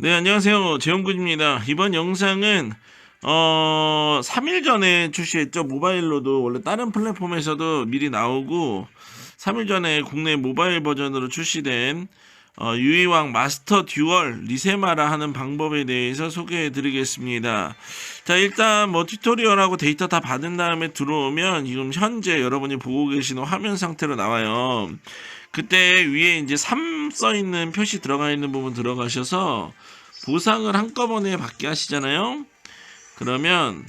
네, 안녕하세요. 재용군입니다. 이번 영상은 어 3일 전에 출시했죠. 모바일로도 원래 다른 플랫폼에서도 미리 나오고 3일 전에 국내 모바일 버전으로 출시된 어, 유이왕 마스터 듀얼 리세마라 하는 방법에 대해서 소개해 드리겠습니다. 자, 일단 뭐 튜토리얼하고 데이터 다 받은 다음에 들어오면 지금 현재 여러분이 보고 계시는 화면 상태로 나와요. 그때 위에 이제 3 써 있는 표시 들어가 있는 부분 들어가셔서 보상을 한꺼번에 받게 하시잖아요. 그러면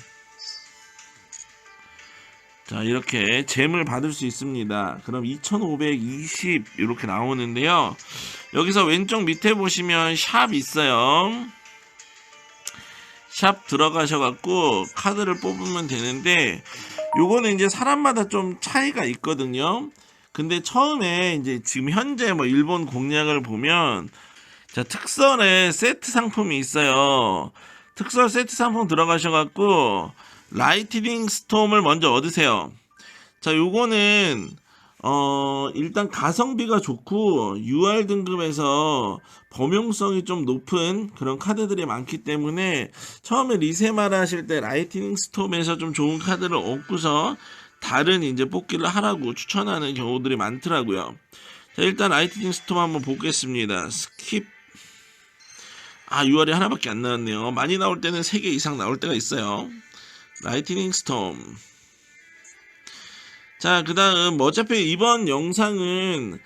자 이렇게 잼을 받을 수 있습니다. 그럼 2520 이렇게 나오는데요. 여기서 왼쪽 밑에 보시면 샵 있어요. 샵 들어가셔 갖고 카드를 뽑으면 되는데 요거는 이제 사람마다 좀 차이가 있거든요. 근데 처음에 이제 지금 현재 뭐 일본 공략을 보면 자 특설에 세트 상품이 있어요. 특설 세트 상품 들어가셔갖고 라이트닝 스톰을 먼저 얻으세요. 자 요거는 어 일단 가성비가 좋고 UR 등급에서 범용성이 좀 높은 그런 카드들이 많기 때문에 처음에 리세마라 하실 때 라이트닝 스톰에서 좀 좋은 카드를 얻고서 다른 이제 뽑기를 하라고 추천하는 경우들이 많더라고요. 자, 일단 라이트닝 스톰 한번 보겠습니다. 스킵. 아, 6월에 하나밖에 안 나왔네요. 많이 나올 때는 3개 이상 나올 때가 있어요. 라이트닝 스톰. 자, 그 다음, 뭐 어차피 이번 영상은,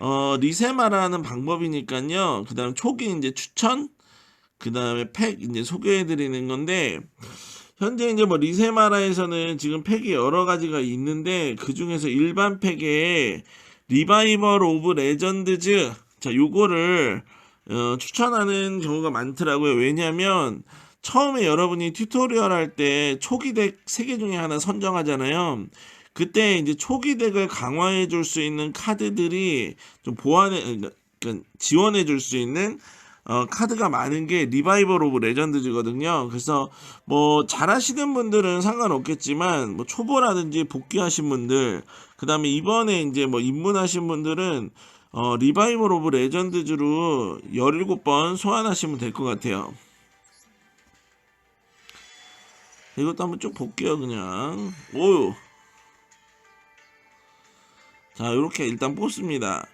어, 리세마라는 방법이니까요. 그 다음 초기 이제 추천, 그 다음에 팩 이제 소개해드리는 건데, 현재 이제 뭐 리세마라에서는 지금 팩이 여러 가지가 있는데 그 중에서 일반 팩에 리바이벌 오브 레전드즈 자 요거를 어, 추천하는 경우가 많더라고요. 왜냐하면 처음에 여러분이 튜토리얼 할 때 초기 덱세개 중에 하나 선정하잖아요. 그때 이제 초기 덱을 강화해 줄 수 있는 카드들이 좀 보완해 그러니까 지원해 줄 수 있는 어, 카드가 많은 게 리바이벌 오브 레전드즈거든요. 그래서 뭐 잘하시는 분들은 상관없겠지만 뭐 초보라든지 복귀하신 분들 그다음에 이번에 이제 뭐 입문하신 분들은 어, 리바이벌 오브 레전드즈로 17번 소환하시면 될 것 같아요. 이것도 한번 쭉 볼게요, 그냥. 오유. 자, 이렇게 일단 뽑습니다.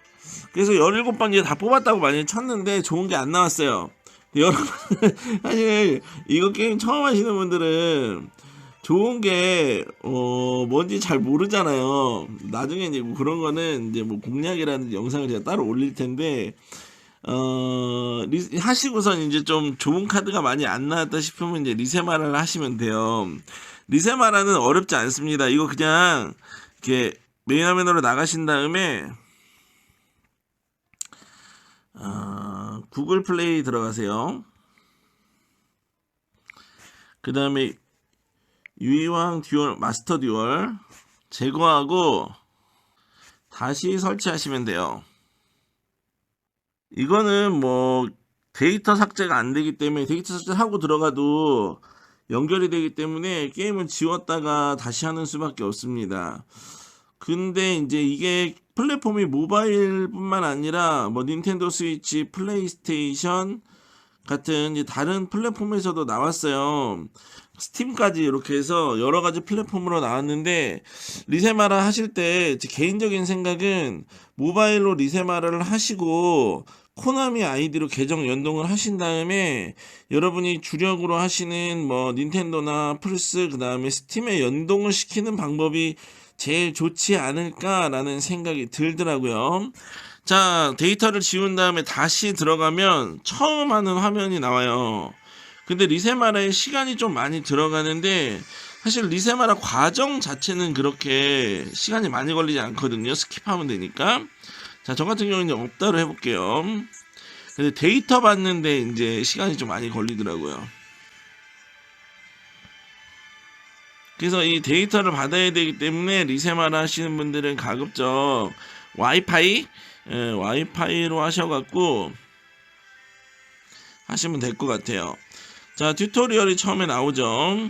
그래서 17번 이제 다 뽑았다고 많이 쳤는데 좋은 게 안 나왔어요. 여러분, 사실 이거 게임 처음 하시는 분들은 좋은 게, 어, 뭔지 잘 모르잖아요. 나중에 이제 뭐 그런 거는 이제 뭐 공략이라는 영상을 제가 따로 올릴 텐데, 어, 리, 하시고선 이제 좀 좋은 카드가 많이 안 나왔다 싶으면 이제 리세마라를 하시면 돼요. 리세마라는 어렵지 않습니다. 이거 그냥, 이렇게 메인 화면으로 나가신 다음에, 어, 구글 플레이 들어가세요. 그 다음에 유이왕 듀얼 마스터 듀얼 제거하고 다시 설치하시면 돼요. 이거는 뭐 데이터 삭제가 안 되기 때문에 데이터 삭제하고 들어가도 연결이 되기 때문에 게임은 지웠다가 다시 하는 수밖에 없습니다. 근데 이제 이게 플랫폼이 모바일뿐만 아니라 뭐 닌텐도 스위치, 플레이스테이션 같은 다른 플랫폼에서도 나왔어요. 스팀까지 이렇게 해서 여러 가지 플랫폼으로 나왔는데 리세마라 하실 때 제 개인적인 생각은 모바일로 리세마라를 하시고 코나미 아이디로 계정 연동을 하신 다음에 여러분이 주력으로 하시는 뭐 닌텐도나 플스 그 다음에 스팀에 연동을 시키는 방법이 제일 좋지 않을까라는 생각이 들더라고요. 자, 데이터를 지운 다음에 다시 들어가면 처음 하는 화면이 나와요. 근데 리세마라에 시간이 좀 많이 들어가는데 사실 리세마라 과정 자체는 그렇게 시간이 많이 걸리지 않거든요. 스킵하면 되니까. 자, 저 같은 경우는 이제 없다로 해볼게요. 근데 데이터 받는데 이제 시간이 좀 많이 걸리더라고요. 그래서 이 데이터를 받아야 되기 때문에 리세마라 하시는 분들은 가급적 와이파이 예, 와이파이로 하셔갖고 하시면 될 것 같아요. 자 튜토리얼이 처음에 나오죠.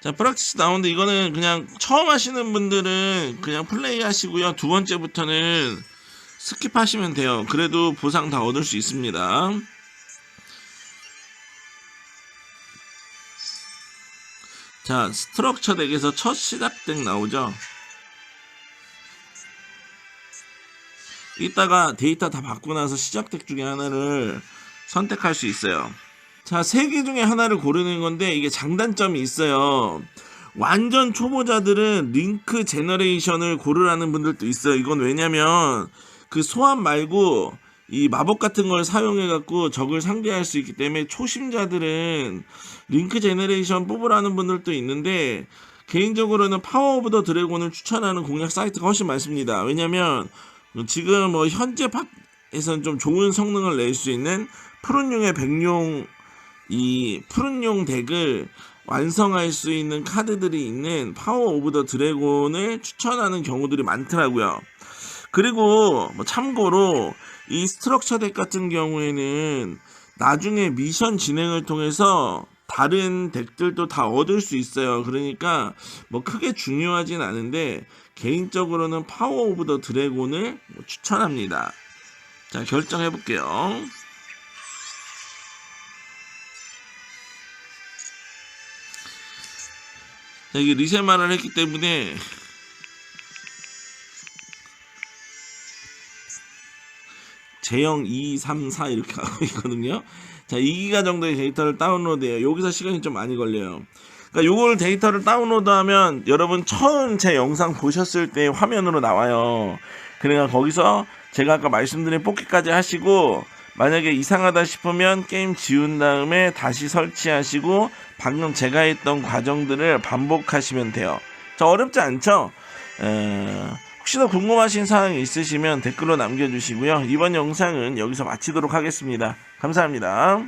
자 프락티스 나오는데 이거는 그냥 처음 하시는 분들은 그냥 플레이 하시고요. 두 번째부터는 스킵하시면 돼요. 그래도 보상 다 얻을 수 있습니다. 자, 스트럭처 덱에서 첫 시작 덱 나오죠. 이따가 데이터 다 받고 나서 시작 덱 중에 하나를 선택할 수 있어요. 자, 세 개 중에 하나를 고르는 건데 이게 장단점이 있어요. 완전 초보자들은 링크 제너레이션을 고르라는 분들도 있어요. 이건 왜냐면 그 소환 말고 이 마법 같은 걸 사용해 갖고 적을 상대할 수 있기 때문에 초심자들은 링크 제너레이션 뽑으라는 분들도 있는데 개인적으로는 파워 오브 더 드래곤을 추천하는 공략 사이트가 훨씬 많습니다. 왜냐면 지금 뭐 현재 팟에서는 좀 좋은 성능을 낼 수 있는 푸른용의 백룡 이 푸른용 덱을 완성할 수 있는 카드들이 있는 파워 오브 더 드래곤을 추천하는 경우들이 많더라고요. 그리고 뭐 참고로 이 스트럭처 덱 같은 경우에는 나중에 미션 진행을 통해서 다른 덱들도 다 얻을 수 있어요. 그러니까 뭐 크게 중요하진 않은데 개인적으로는 파워 오브 더 드래곤을 뭐 추천합니다. 자, 결정해 볼게요. 자, 이게 리셋만을 했기 때문에 제형 2, 3, 4 이렇게 가고 있거든요. 자, 2기가 정도의 데이터를 다운로드해요. 여기서 시간이 좀 많이 걸려요. 그러니까 요걸 데이터를 다운로드하면 여러분 처음 제 영상 보셨을 때 화면으로 나와요. 그러니까 거기서 제가 아까 말씀드린 뽑기까지 하시고 만약에 이상하다 싶으면 게임 지운 다음에 다시 설치하시고 방금 제가 했던 과정들을 반복하시면 돼요. 저 어렵지 않죠? 에... 혹시나 궁금하신 사항이 있으시면 댓글로 남겨주시고요. 이번 영상은 여기서 마치도록 하겠습니다. 감사합니다.